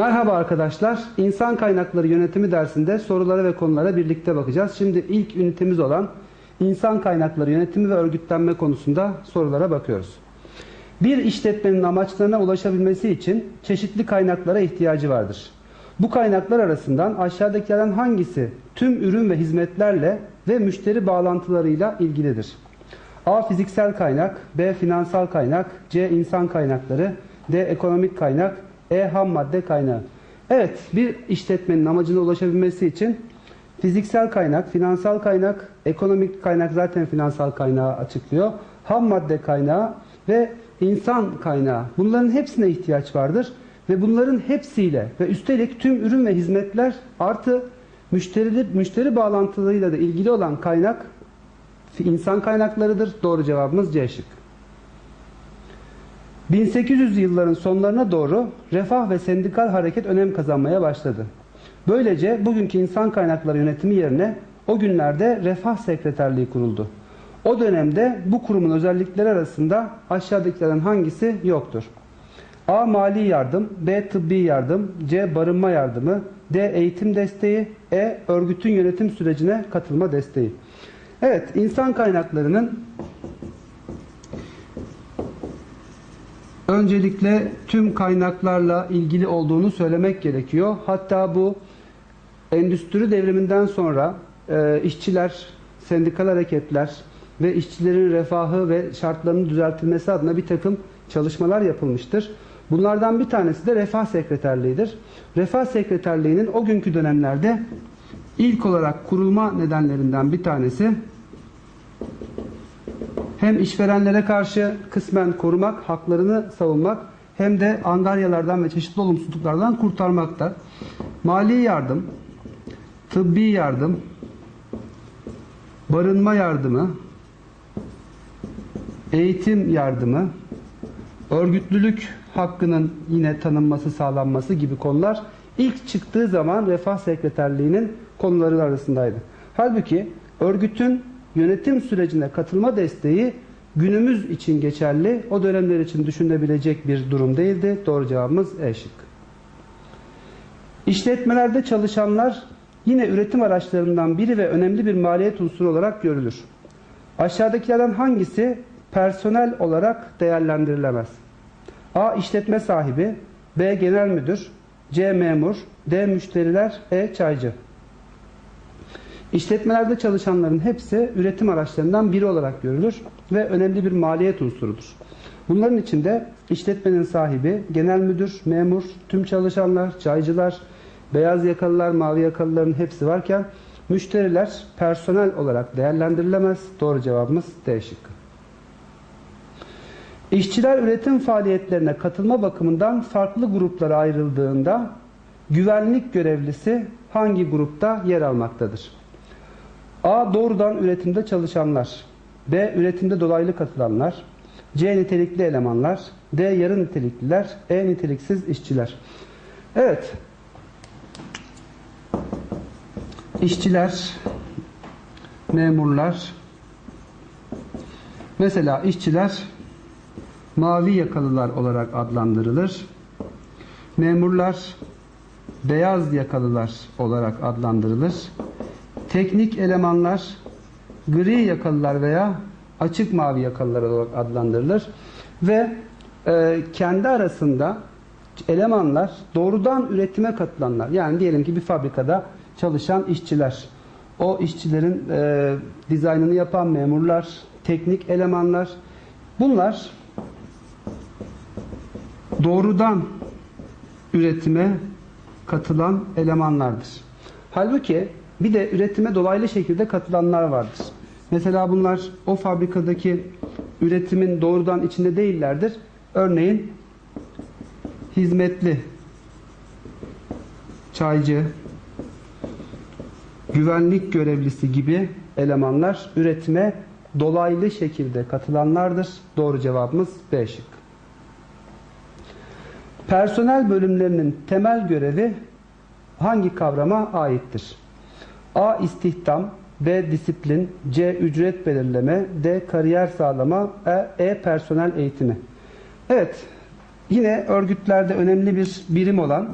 Merhaba arkadaşlar. İnsan kaynakları yönetimi dersinde sorulara ve konulara birlikte bakacağız. Şimdi ilk ünitemiz olan insan kaynakları yönetimi ve örgütlenme konusunda sorulara bakıyoruz. Bir işletmenin amaçlarına ulaşabilmesi için çeşitli kaynaklara ihtiyacı vardır. Bu kaynaklar arasından aşağıdakilerden hangisi tüm ürün ve hizmetlerle ve müşteri bağlantılarıyla ilgilidir? A. Fiziksel kaynak B. Finansal kaynak C. insan kaynakları D. Ekonomik kaynak E. Ham madde kaynağı Evet, bir işletmenin amacına ulaşabilmesi için fiziksel kaynak, finansal kaynak, ekonomik kaynak zaten finansal kaynağı açıklıyor. Ham madde kaynağı ve insan kaynağı. Bunların hepsine ihtiyaç vardır. Ve bunların hepsiyle ve üstelik tüm ürün ve hizmetler artı müşteri, müşteri bağlantılarıyla da ilgili olan kaynak insan kaynaklarıdır. Doğru cevabımız C şık. 1800 yılların sonlarına doğru refah ve sendikal hareket önem kazanmaya başladı. Böylece bugünkü insan kaynakları yönetimi yerine o günlerde refah sekreterliği kuruldu. O dönemde bu kurumun özellikleri arasında aşağıdakilerden hangisi yoktur? A. Mali yardım B. Tıbbi yardım C. Barınma yardımı D. Eğitim desteği E. Örgütün yönetim sürecine katılma desteği Evet, insan kaynaklarının öncelikle tüm kaynaklarla ilgili olduğunu söylemek gerekiyor. Hatta bu endüstri devriminden sonra e, işçiler, sendikal hareketler ve işçilerin refahı ve şartlarının düzeltilmesi adına bir takım çalışmalar yapılmıştır. Bunlardan bir tanesi de Refah Sekreterliği'dir. Refah Sekreterliği'nin o günkü dönemlerde ilk olarak kurulma nedenlerinden bir tanesi hem işverenlere karşı kısmen korumak, haklarını savunmak hem de angaryalardan ve çeşitli olumsuzluklardan kurtarmakta. Mali yardım, tıbbi yardım, barınma yardımı, eğitim yardımı, örgütlülük hakkının yine tanınması, sağlanması gibi konular ilk çıktığı zaman Refah Sekreterliği'nin konuları arasındaydı. Halbuki örgütün yönetim sürecine katılma desteği günümüz için geçerli, o dönemler için düşünebilecek bir durum değildi. Doğru cevabımız E şık. İşletmelerde çalışanlar yine üretim araçlarından biri ve önemli bir maliyet unsuru olarak görülür. Aşağıdakilerden hangisi personel olarak değerlendirilemez? A. işletme sahibi B. Genel müdür C. Memur D. Müşteriler E. Çaycı İşletmelerde çalışanların hepsi üretim araçlarından biri olarak görülür ve önemli bir maliyet unsurudur. Bunların içinde işletmenin sahibi, genel müdür, memur, tüm çalışanlar, çaycılar, beyaz yakalılar, mavi yakalıların hepsi varken müşteriler personel olarak değerlendirilemez. Doğru cevabımız D şıkkı. İşçiler üretim faaliyetlerine katılma bakımından farklı gruplara ayrıldığında güvenlik görevlisi hangi grupta yer almaktadır? A. Doğrudan üretimde çalışanlar. B. Üretimde dolaylı katılanlar. C. Nitelikli elemanlar. D. Yarı nitelikliler. E. Niteliksiz işçiler. Evet. İşçiler, memurlar. Mesela işçiler mavi yakalılar olarak adlandırılır. Memurlar beyaz yakalılar olarak adlandırılır. Teknik elemanlar gri yakalılar veya açık mavi yakalılar olarak adlandırılır. Ve e, kendi arasında elemanlar doğrudan üretime katılanlar. Yani diyelim ki bir fabrikada çalışan işçiler. O işçilerin e, dizaynını yapan memurlar, teknik elemanlar. Bunlar doğrudan üretime katılan elemanlardır. Halbuki bir de üretime dolaylı şekilde katılanlar vardır. Mesela bunlar o fabrikadaki üretimin doğrudan içinde değillerdir. Örneğin hizmetli, çaycı, güvenlik görevlisi gibi elemanlar üretime dolaylı şekilde katılanlardır. Doğru cevabımız B şık. Personel bölümlerinin temel görevi hangi kavrama aittir? A. İstihdam B. Disiplin C. Ücret belirleme D. Kariyer sağlama E. e personel eğitimi Evet, yine örgütlerde önemli bir birim olan